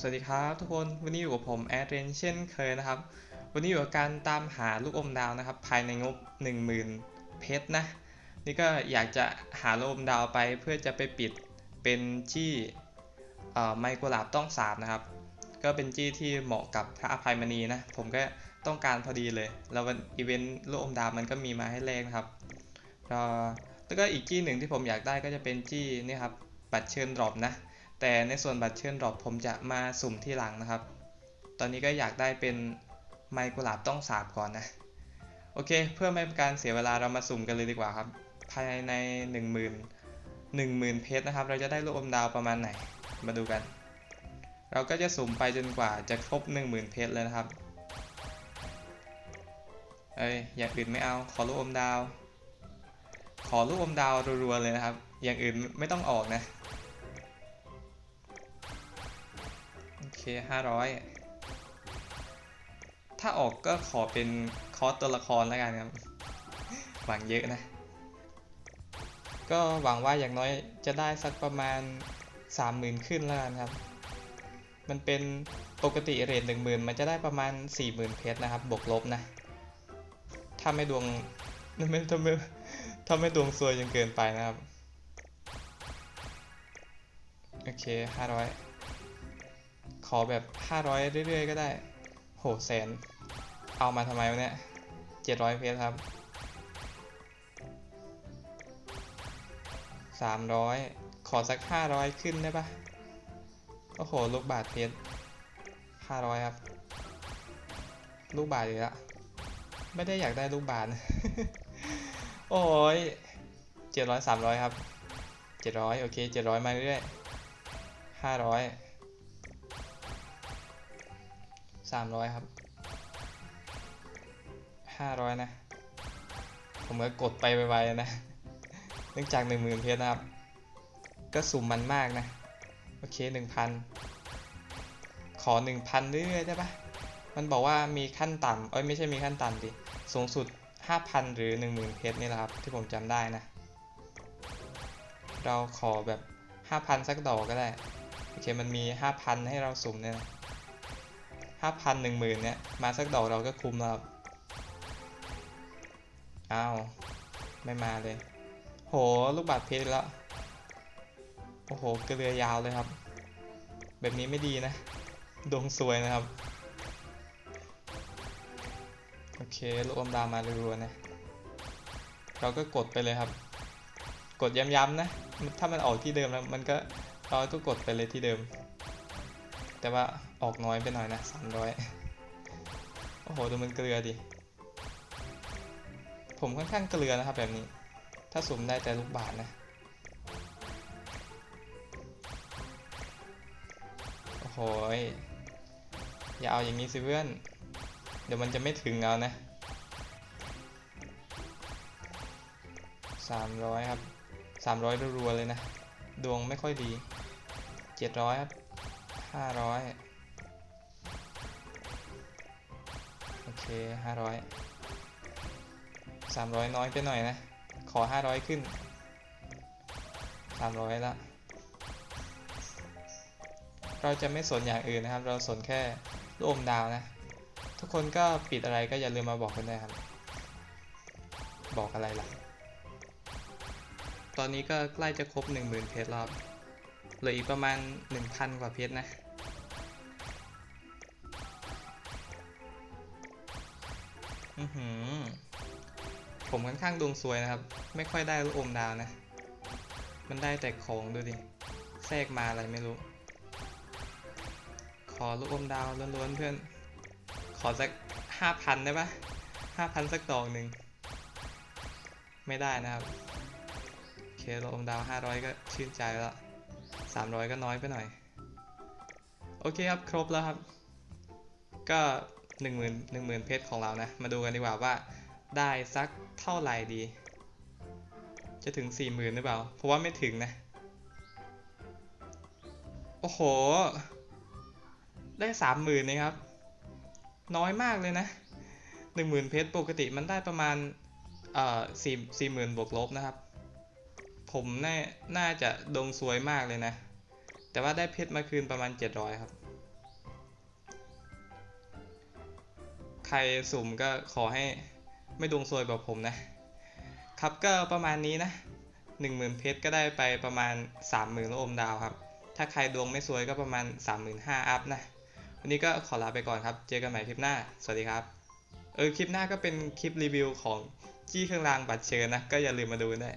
สวัสดีครับทุกคนวันนี้อยู่กับผมแอดเรนเช่นเคยนะครับ วันนี้อยู่กับการตามหาลูกอมดาวนะครับ ภายในงบ 10,000 เพชรนะ นี่ก็อยากจะหาลูกอมดาวไปเพื่อจะไปปิดเป็นจี้ไมโครลาบต้องสาบนะครับ ก็เป็นจี้ที่เหมาะกับพระอภัยมณีนะ ผมก็ต้องการพอดีเลย แล้ววันอีเวนต์ลูกอมดาวมันก็มีมาให้แลกนะครับแล้วก็อีกจี้หนึ่งที่ผมอยากได้ก็จะเป็นจี้นี่ครับบัตรเชิญดรอปนะ แต่ในส่วนบัตรเชิญดรอปผมจะมาสุ่มที่หลังนะครับ ตอนนี้ก็อยากได้เป็นไมกุหลาบต้องสาบก่อนนะ โอเค เพื่อไม่เป็นการเสียเวลาเรามาสุ่มกันเลยดีกว่าครับ ภายใน 1 0 0 0 0 10,000 เพชรนะครับ เราจะได้ลูกอมดาวประมาณไหน มาดูกัน เราก็จะสุ่มไปจนกว่าจะครบ 10,000 เพชรเลยนะครับ เอ้ย อย่างอื่นไม่เอา ขอลูกอมดาว ขอลูกอมดาวรัวๆเลยนะครับ อย่างอื่นไม่ต้องออกนะ ห้าร้อยถ้าออกก็ขอเป็นคอสตัวละครแล้วกันครับ หวังเยอะนะ ก็หวังว่าอย่างน้อยจะได้สักประมาณ 30,000 ขึ้นแล้วกันครับ มันเป็นปกติเรท10,000มันจะได้ประมาณ 40,000 เพชรนะครับ บวกลบนะ ถ้าไม่ดวงไม่ถ้าไม่ถ้าไม่ดวงซวยจนเกินไปนะครับ โอเค 500 ขอแบบ 500 เรื่อยๆ ก็ได้ โหแสน เอามาทำไมวะเนี่ย 700 เพชรครับ 300 ขอสัก 500 ขึ้นได้ปะโอ้โห ลูกบาทเพชร 500 ครับ ลูกบาทอีกละไม่ได้อยากได้ลูกบาท โอ้ย 700 300 ครับ 700 โอเค 700 มาเรื่อยๆ500 สามร้อยครับห้าร้อยนะ ผมก็กดไปไวๆนะ เนื่องจากหนึ่งหมื่นเพชรนะครับ ก็สุ่มมันมากนะ โอเคหนึ่งพันขอหนึ่งพันเรื่อยๆได้ปะมันบอกว่ามีขั้นต่ำเอ้ยไม่ใช่มีขั้นต่ำดิ สูงสุด5,000หรือ10,000เพชรนี่แหละครับ ที่ผมจำได้นะ เราขอแบบ5,000สักดอกก็ได้ โอเคมันมี5,000ให้เราสุ่มเนี่ย ห้าพันหนึ่งหมื่นเนี่ยมาสักดอกเราก็คุ้มแล้ว อ้าว ไม่มาเลย โห ลูกบาศเพชรแล้ว โอ้โหกระเกลือยาวเลยครับ แบบนี้ไม่ดีนะ ดวงซวยนะครับ โอเคลูกอมดาวมารัวๆนะ เราก็กดไปเลยครับ กดย้ำๆนะ ถ้ามันออกที่เดิมแล้วมันก็เราก็กดไปเลยที่เดิม แต่ว่าออกน้อยไปหน่อยนะสามร้อยโอ้โห ดูมันเกลือดิ ผมค่อนข้างเกลือนะครับแบบนี้ ถ้าสุ่มได้แต่ลูกบาทนะโอ้โหยอย่าเอาอย่างนี้สิเพื่อน เดี๋ยวมันจะไม่ถึงเอานะสามร้อยครับสามร้อยรัวๆเลยนะ ดวงไม่ค่อยดีเจ็ดร้อยครับห้าร้อย เคห้าร้อยสามร้อยน้อยไปหน่อยนะ ขอห้าร้อยขึ้นสามร้อยละ เราจะไม่สนอย่างอื่นนะครับ เราสนแค่ลูกอมดาวนะ ทุกคนก็ปิดอะไรก็อย่าลืมมาบอกกันด้ครับ บอกอะไรล่ะ ตอนนี้ก็ใกล้จะครบ 10,000 เพชรแล้วครับเหลืออีกประมาณ 1,000 กว่าเพชรนะ ผมค่อนข้างดวงซวยนะครับ ไม่ค่อยได้ลูกอมดาวนะ มันได้แต่ของดูดิ แทรกมาอะไรไม่รู้ ขอลูกอมดาวล้วนๆเพื่อน ขอสัก5,000ได้ปะ5,000สักดอกหนึ่ง ไม่ได้นะครับ โอเคลูกอมดาว500ก็ชื่นใจแล้ว300ก็น้อยไปหน่อย โอเคครับครบแล้วครับ ก็ 10,000 10,000เพชรของเรานะ มาดูกันดีกว่าว่าได้สักเท่าไหร่ดี จะถึง40,000หรือเปล่า เพราะว่าไม่ถึงนะ โอ้โห ได้30,000นะครับ น้อยมากเลยนะ10,000เพชรปกติมันได้ประมาณเอ่อ4 40,000บวกลบนะครับ ผมน่าน่าจะดวงสวยมากเลยนะ แต่ว่าได้เพชรมาคืนประมาณ700ครับ ใครสุ่มก็ขอให้ไม่ดวงซวยแบบผมนะ ครับก็ประมาณนี้นะ10,000เพชรก็ได้ไปประมาณ30,000ลูกอมดาวครับ ถ้าใครดวงไม่ซวยก็ประมาณ35,000อัพนะ วันนี้ก็ขอลาไปก่อนครับ เจอกันใหม่คลิปหน้า สวัสดีครับ เออคลิปหน้าก็เป็นคลิปรีวิวของจี้เครื่องรางบัตรเชิญนะ ก็อย่าลืมมาดูด้วย